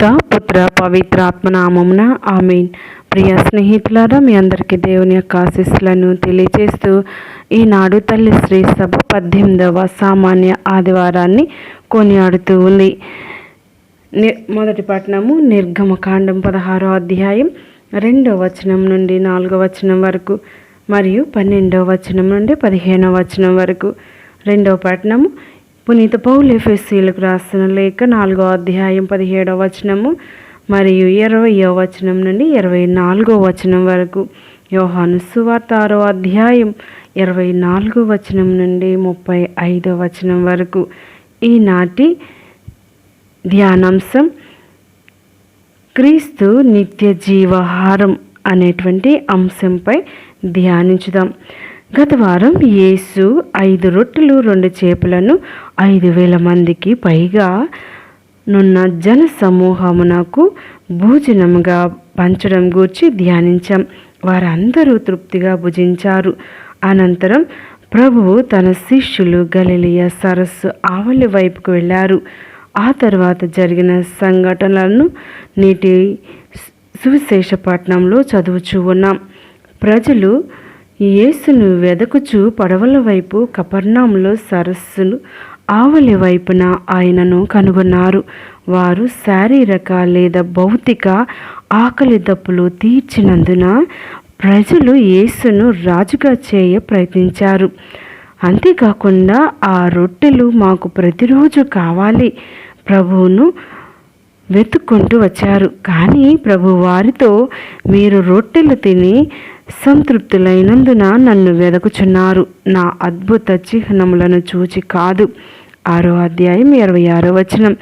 పిత పుత్ర పవిత్ర ఆత్మనామమున ఆమెన్. ప్రియ స్నేహితులారా మీ అందరికీ దేవుని యొక్క ఆశీస్సులను తెలియజేస్తూ ఈనాడు తల్లి శ్రీ సభ పద్దెనిమిదవ సామాన్య ఆదివారాన్ని కొనియాడుతూ ఉంది. ని మొదటి పట్టణము నిర్గమకాండం పదహారో అధ్యాయం రెండో వచనం నుండి నాలుగో వచనం వరకు మరియు పన్నెండవ వచనం నుండి పదిహేనవ వచనం వరకు. రెండవ పట్టణము పునీత పౌలు ఎఫ్ఎస్సీలకు రాసిన లేఖ నాలుగో అధ్యాయం పదిహేడవ వచనము మరియు ఇరవయో వచనం నుండి ఇరవై నాలుగో వచనం వరకు. యోహాను సువార్త ఆరో అధ్యాయం ఇరవై నాలుగో వచనం నుండి ముప్పై ఐదో వచనం వరకు. ఈనాటి ధ్యానాంశం క్రీస్తు నిత్య జీవహారం అనేటువంటి అంశంపై ధ్యానించుదాం. గత వారం యేసు ఐదు రొట్టెలు రెండు చేపలను ఐదు వేల మందికి పైగా నున్న జన సమూహమునకు భోజనముగా పంచడం గూర్చి ధ్యానించాం. వారందరూ తృప్తిగా భుజించారు. అనంతరం ప్రభువు తన శిష్యులు గలిలియ సరస్సు ఆవలి వైపుకు వెళ్ళారు. ఆ తర్వాత జరిగిన సంఘటనలను నేటి సువిశేషపట్నంలో చదువుచూ ఉన్నాం. ప్రజలు యేసును వెదకుచు పడవల వైపు కపర్ణంలో సరస్సును ఆవలి వైపున ఆయనను కనుగొన్నారు. వారు శారీరక లేదా భౌతిక ఆకలి దప్పులు తీర్చినందున ప్రజలు యేసును రాజుగా చేయ ప్రయత్నించారు. అంతేకాకుండా ఆ రొట్టెలు మాకు ప్రతిరోజు కావాలి. ప్రభువును వెతుక్కుంటూ వచ్చారు. కానీ ప్రభు వారితో మీరు రొట్టెలు తిని సంతృప్తులైనందున నన్ను వెదకుచున్నారు. నా అద్భుత చిహ్నములను చూచి కాదు. ఆరో అధ్యాయం ఇరవై ఆరో వచనం.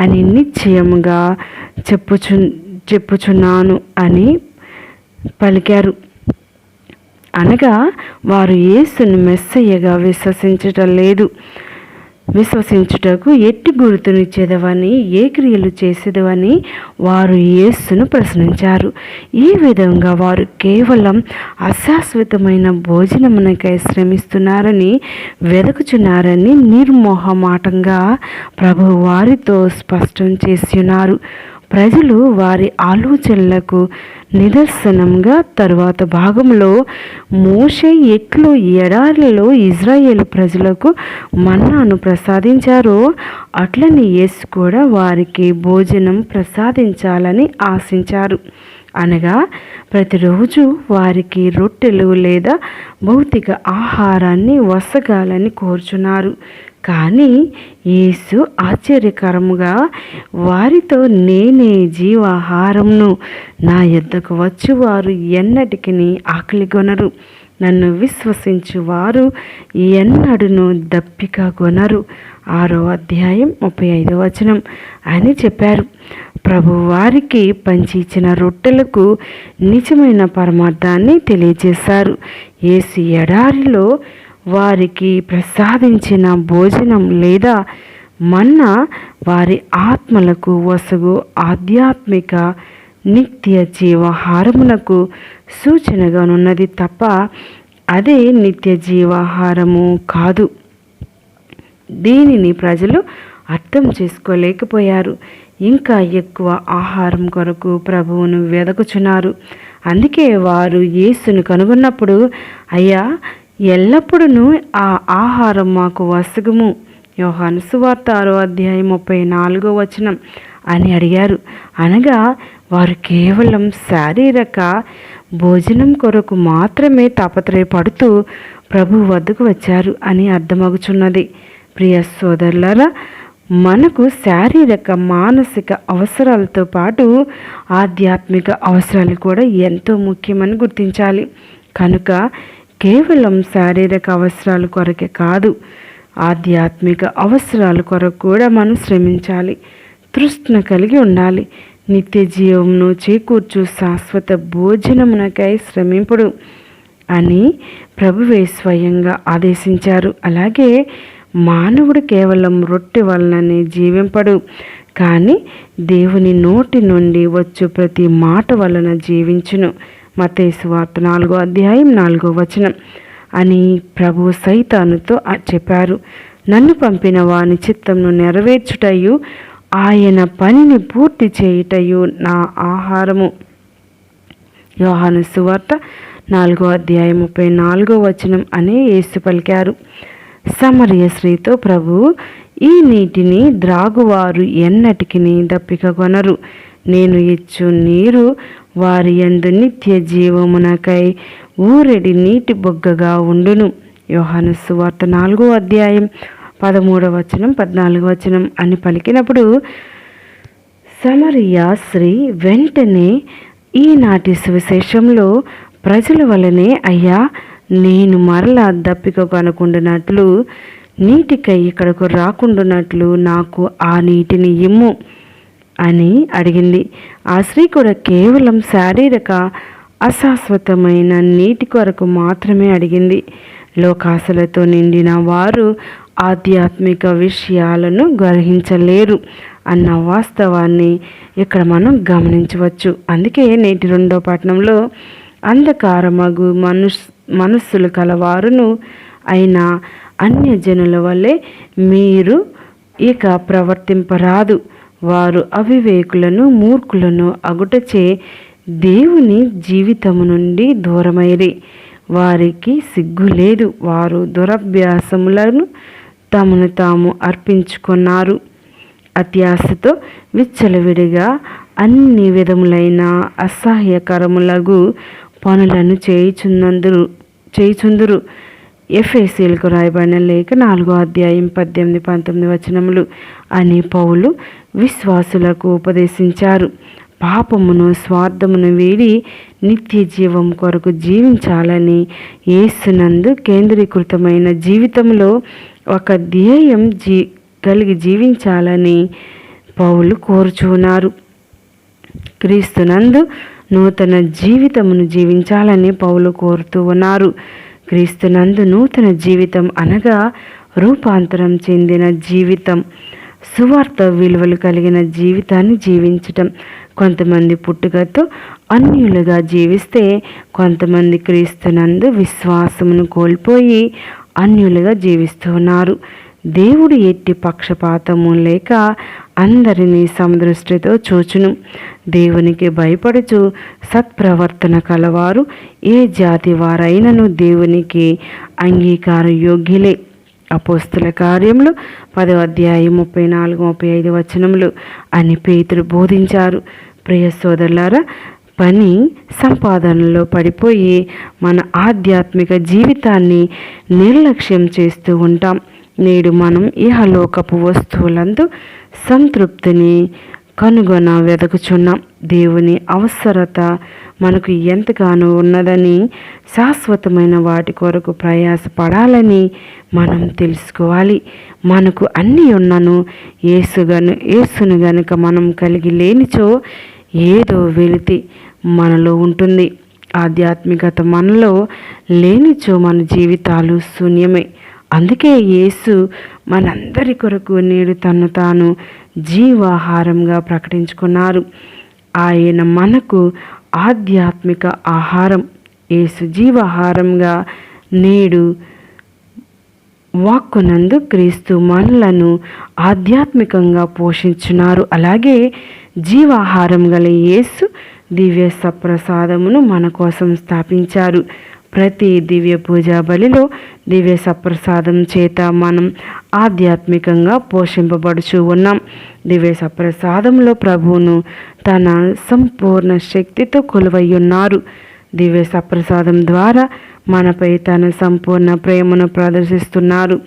అని నిశ్చయముగా చెప్పుచు చెప్పుచున్నాను అని పలికారు. అనగా వారు యేసును మెస్సయ్యగా విశ్వసించటం లేదు. విశ్వసించుటకు ఎట్టి గుర్తునిచ్చేదవని ఏ క్రియలు చేసేదవని వారు యేస్సును ప్రశ్నించారు. ఈ విధంగా వారు కేవలం అశాశ్వతమైన భోజనమునకై శ్రమిస్తున్నారని వెదకుచున్నారని నిర్మోహమాటంగా ప్రభు వారితో స్పష్టం చేసి ఉన్నారు ప్రజలు వారి ఆలోచనలకు నిదర్శనంగా తరువాత భాగంలో మోషే ఎట్లు ఎడారిలో ఇజ్రాయేల్ ప్రజలకు మన్నాను ప్రసాదించారో అట్లని యేసు కూడా వారికి భోజనం ప్రసాదించాలని ఆశించారు. అనగా ప్రతిరోజు వారికి రొట్టెలు లేదా భౌతిక ఆహారాన్ని వసగాలని కోరుచున్నారు. కానీ యేసు ఆశ్చర్యకరముగా వారితో నేనే జీవాహారంను నా యొద్దకు వచ్చి వారు ఎన్నటికి ఆకలి కొనరు. నన్ను విశ్వసించు వారు ఎన్నడును దప్పిక కొనరు. ఆరో అధ్యాయం ముప్పై ఐదో వచనం అని చెప్పారు. ప్రభు వారికి పంచి ఇచ్చిన రొట్టెలకు నిజమైన పరమార్థాన్ని తెలియజేశారు. ఏసు ఎడారిలో వారికి ప్రసాదించిన భోజనం లేదా మన్న వారి ఆత్మలకు వసగు ఆధ్యాత్మిక నిత్య జీవాహారమునకు సూచనగానున్నది తప్ప అదే నిత్య జీవాహారము కాదు. దీనిని ప్రజలు అర్థం చేసుకోలేకపోయారు. ఇంకా ఎక్కువ ఆహారం కొరకు ప్రభువును వెదకుచున్నారు. అందుకే వారు యేసును కనుగొన్నప్పుడు అయ్యా ఎల్లప్పుడూ ఆ ఆహారం మాకు వసగము. యోహాను సువార్త ఆరో అధ్యాయం ముప్పై నాలుగో వచనం అని అడిగారు. అనగా వారు కేవలం శారీరక భోజనం కొరకు మాత్రమే తాపత్రయపడుతూ ప్రభు వద్దకు వచ్చారు అని అర్థమగుచున్నది. ప్రియ సోదరులారా మనకు శారీరక మానసిక అవసరాలతో పాటు ఆధ్యాత్మిక అవసరాలు కూడా ఎంతో ముఖ్యమని గుర్తించాలి. కనుక కేవలం శారీరక అవసరాల కొరకే కాదు ఆధ్యాత్మిక అవసరాల కొరకు కూడా మనం శ్రమించాలి తృష్ణ కలిగి ఉండాలి. నిత్య జీవంను చేకూర్చు శాశ్వత భోజనమునకై శ్రమింపుడు అని ప్రభువే స్వయంగా ఆదేశించారు. అలాగే మానవుడు కేవలం రొట్టె వలననే జీవింపడు కానీ దేవుని నోటి నుండి వచ్చు ప్రతి మాట వలన జీవించును. మతేసు వార్త నాలుగో అధ్యాయం నాలుగో వచనం. అని ప్రభు సైతానుతో చెప్పారు. నన్ను పంపిన వాని చిత్తంను నెరవేర్చుటయు ఆయన పనిని పూర్తి చేయుటయు నా ఆహారము. యోహాను సువార్త నాలుగో అధ్యాయం ముప్పై నాలుగో వచనం అని యేసు పలికారు. సమరయ శ్రీతో ప్రభు ఈ నీటిని ద్రాగువారు ఎన్నటికి దప్పిక కొనరు. నేను ఇచ్చు నీరు వారి యందు నిత్య జీవమునకై ఊరెడి నీటి బొగ్గగా ఉండును. యోహాను సువార్త నాలుగో అధ్యాయం పదమూడవ వచనం పద్నాలుగో వచనం అని పలికినప్పుడు సమరియా స్త్రీ వెంటనే ఈనాటి సువిశేషంలో ప్రజల వలనే అయ్యా నేను మరలా దప్పిక కనుకుంటున్నట్లు నీటికై ఇక్కడకు రాకుండానట్లు నాకు ఆ నీటిని ఇమ్ము. అని అడిగింది. ఆ స్త్రీ కూడా కేవలం శారీరక అశాశ్వతమైన నీటి కొరకు మాత్రమే అడిగింది. లోకాశలతో నిండిన వారు ఆధ్యాత్మిక విషయాలను గ్రహించలేరు అన్న వాస్తవాన్ని ఇక్కడ మనం గమనించవచ్చు. అందుకే నేటి రెండో పట్టణంలో అంధకారమగు మనుష్ మనస్సులు కలవారును. అయిన అన్యజనుల వల్లే మీరు ఇక ప్రవర్తింపరాదు. వారు అవివేకులను మూర్ఖులను అగుటచే దేవుని జీవితము నుండి దూరమైరి. వారికి సిగ్గు లేదు. వారు దురభ్యాసములను తమను తాము అర్పించుకున్నారు. అత్యాశతో విచ్చలవిడిగా అన్ని విధములైన అసహ్యకరములగు పనులను చేయుచున్నందురు చేయుచుందురు. ఎఫ్ఎస్సీలకు రాయబడిన లేఖ నాలుగో అధ్యాయం పద్దెనిమిది పంతొమ్మిది వచనములు అని పౌలు విశ్వాసులకు ఉపదేశించారు. పాపమును స్వార్థమును వీడి నిత్య జీవం కొరకు జీవించాలని ఏసునందు కేంద్రీకృతమైన జీవితంలో ఒక ధ్యేయం జీ కలిగి జీవించాలని పౌలు కోరుచున్నారు క్రీస్తునందు నూతన జీవితమును జీవించాలని పౌలు కోరుతూ ఉన్నారు. క్రీస్తునందు నూతన జీవితం అనగా రూపాంతరం చెందిన జీవితం. సువార్త విలువలు కలిగిన జీవితాన్ని జీవించటం. కొంతమంది పుట్టుకతో అన్యులుగా జీవిస్తే కొంతమంది క్రీస్తునందు విశ్వాసమును కోల్పోయి అన్యులుగా జీవిస్తున్నారు. దేవుడు ఎట్టి పక్షపాతము లేక అందరినీ సమదృష్టితో చూచును. దేవునికి భయపడుచు సత్ప్రవర్తన కలవారు. ఏ జాతి వారైనను దేవునికి అంగీకార యోగ్యులే అపోస్తుల కార్యములు పదో అధ్యాయం ముప్పై నాలుగు ముప్పై ఐదు వచనములు అని పేతులు బోధించారు. ప్రియ సోదరులారా పని సంపాదనలో పడిపోయి మన ఆధ్యాత్మిక జీవితాన్ని నిర్లక్ష్యం చేస్తూ ఉంటాం. నేడు మనం ఇహలోకపు వస్తువులందు సంతృప్తిని కనుగొన వెదకుచున్నాం. దేవుని అవసరత మనకు ఎంతగానో ఉన్నదని శాశ్వతమైన వాటి కొరకు ప్రయాసపడాలని మనం తెలుసుకోవాలి. మనకు అన్నీ ఉన్నను ఏసుగను ఏసును గనుక మనం కలిగి లేనిచో ఏదో వెలితి మనలో ఉంటుంది. ఆధ్యాత్మికత మనలో లేనిచో మన జీవితాలు శూన్యమే. అందుకే యేసు మనందరి కొరకు నేడు తను తాను జీవాహారంగా ప్రకటించుకున్నారు. ఆయన మనకు ఆధ్యాత్మిక ఆహారం. యేసు జీవాహారంగా నేడు వాక్కునందు క్రీస్తు మనలను ఆధ్యాత్మికంగా పోషించున్నారు. అలాగే జీవాహారం గల యేసు దివ్య సప్రసాదమును మన కోసం స్థాపించారు. ప్రతి దివ్య పూజా బలిలో దివ్య సప్రసాదం చేత మనం ఆధ్యాత్మికంగా పోషింపబడుచు ఉన్నాం. దివ్య సప్రసాదంలో ప్రభువును తన సంపూర్ణ శక్తితో కొలువై ఉన్నారు దివ్య సప్రసాదం ద్వారా మనపై తన సంపూర్ణ ప్రేమను ప్రదర్శిస్తున్నారు.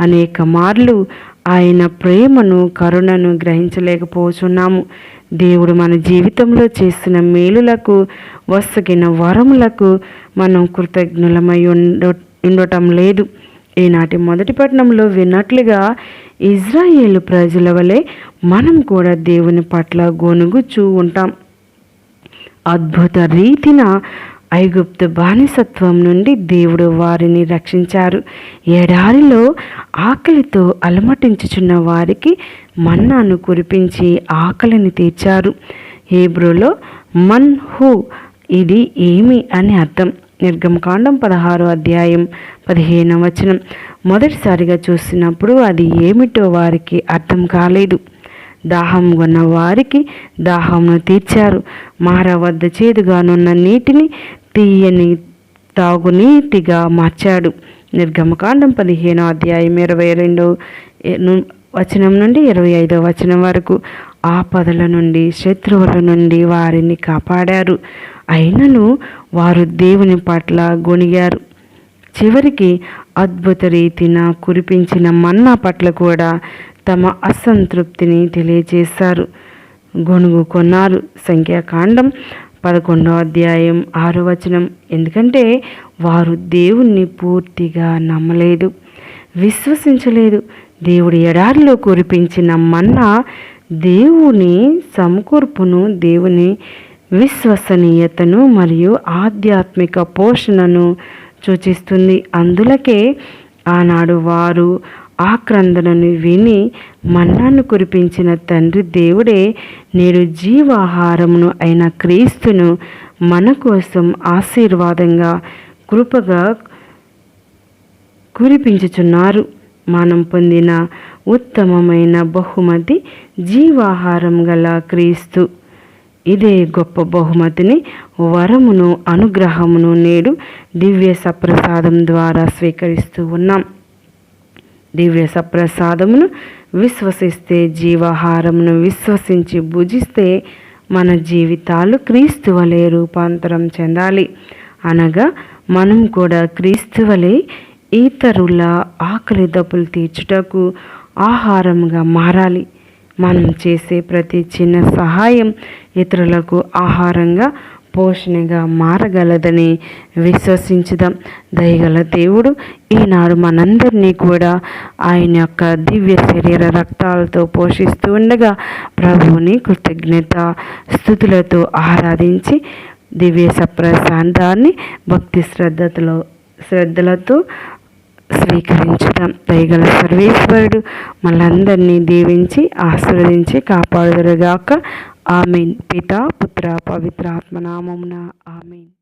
అనేక మార్లు ఆయన ప్రేమను కరుణను గ్రహించలేకపోతున్నాము దేవుడు మన జీవితంలో చేసిన మేలులకు వసగిన వరములకు మనం కృతజ్ఞులమై ఉండ ఉండటం లేదు. ఈనాటి మొదటి పట్టణంలో విన్నట్లుగా ఇజ్రాయేల్ ప్రజల వలె మనం కూడా దేవుని పట్ల గొనుగుచూ ఉంటాం. అద్భుత రీతిన ఐగుప్తు బానిసత్వం నుండి దేవుడు వారిని రక్షించారు. ఎడారిలో ఆకలితో అలమటించుచున్న వారికి మన్నాను కురిపించి ఆకలిని తీర్చారు. హేబ్రోలో మన్ హూ ఇది ఏమి అని అర్థం. నిర్గమకాండం పదహారు అధ్యాయం పదిహేను వచనం. మొదటిసారిగా చూసినప్పుడు అది ఏమిటో వారికి అర్థం కాలేదు. దాహం ఉన్న వారికి దాహంను తీర్చారు. మార వద్ద చేదుగానున్న నీటిని తీయని తాగునీటిగా మార్చాడు. నిర్గమకాండం పదిహేనో అధ్యాయం ఇరవై రెండు వచనం నుండి ఇరవై ఐదో వచనం వరకు. ఆపదల నుండి శత్రువుల నుండి వారిని కాపాడారు. అయినను వారు దేవుని పట్ల గొణిగారు. చివరికి అద్భుత రీతిన కురిపించిన మన్నా పట్ల కూడా తమ అసంతృప్తిని తెలియజేశారు. గొనుగు కొన్నారు సంఖ్యాకాండం పదకొండో అధ్యాయం ఆరో వచనం. ఎందుకంటే వారు దేవుణ్ణి పూర్తిగా నమ్మలేదు విశ్వసించలేదు. దేవుడి ఎడారిలో కురిపించిన మన్నా దేవుని సమకూర్పును దేవుని విశ్వసనీయతను మరియు ఆధ్యాత్మిక పోషణను సూచిస్తుంది. అందులకే ఆనాడు వారు ఆక్రందనను విని మన్నాను కురిపించిన తండ్రి దేవుడే నేడు జీవాహారమును అయిన క్రీస్తును మన కోసం ఆశీర్వాదంగా కృపగా కురిపించుచున్నారు. మనం పొందిన ఉత్తమమైన బహుమతి జీవాహారం గల క్రీస్తు. ఇదే గొప్ప బహుమతిని వరమును అనుగ్రహమును నేడు దివ్య సప్రసాదం ద్వారా స్వీకరిస్తూ ఉన్నాం. దివ్య సప్రసాదమును విశ్వసిస్తే జీవాహారమును విశ్వసించి భుజిస్తే మన జీవితాలు క్రీస్తు వలె రూపాంతరం చెందాలి. అనగా మనం కూడా క్రీస్తు వలె ఇతరుల ఆకలి దప్పులు తీర్చుటకు ఆహారంగా మారాలి. మనం చేసే ప్రతి చిన్న సహాయం ఇతరులకు ఆహారంగా పోషణగా మారగలదని విశ్వసించుదాం. దయగల దేవుడు ఈనాడు మనందరినీ కూడా ఆయన యొక్క దివ్య శరీర రక్తాలతో పోషిస్తూ ఉండగా ప్రభువుని కృతజ్ఞత స్థుతులతో ఆరాధించి దివ్య సప్రశాంతాన్ని భక్తి శ్రద్ధతో శ్రద్ధలతో స్వీకరించుదాం దయగల సర్వేశ్వరుడు మనందరినీ దీవించి ఆశీర్వదించి కాపాడుదరుగాక. ఆమెన్. పిత పుత్ర పవిత్ర ఆత్మనామమున ఆమెన్.